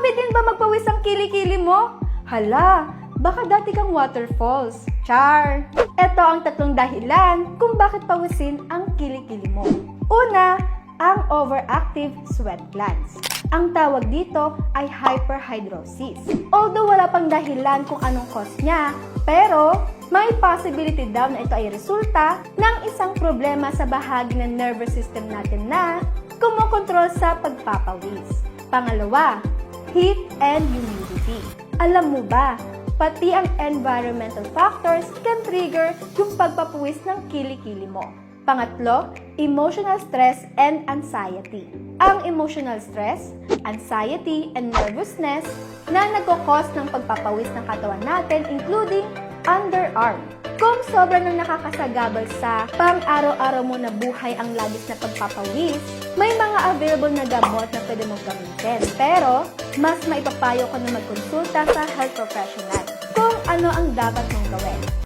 Grabe din ba magpawis ang kilikili mo? Hala, baka dati kang waterfalls. Char! Ito ang tatlong dahilan kung bakit pawisin ang kilikili mo. Una, ang overactive sweat glands. Ang tawag dito ay hyperhidrosis. Although wala pang dahilan kung anong cause niya, pero may possibility daw na ito ay resulta ng isang problema sa bahagi ng nervous system natin na kumokontrol sa pagpapawis. Pangalawa, heat and humidity. Alam mo ba, pati ang environmental factors can trigger yung pagpapuwis ng kilikili mo. Pangatlo, emotional stress and anxiety. Ang emotional stress, anxiety, and nervousness na nagkakos ng pagpapawis ng katawan natin including underarm. Kung sobra nang nakakasagabal sa pang-araw-araw mo na buhay ang labis na pagpapawis, may mga available na gamot na pwede mong gamitin. Pero, mas maipapayo ko na magkonsulta sa health professional kung ano ang dapat mong gawin.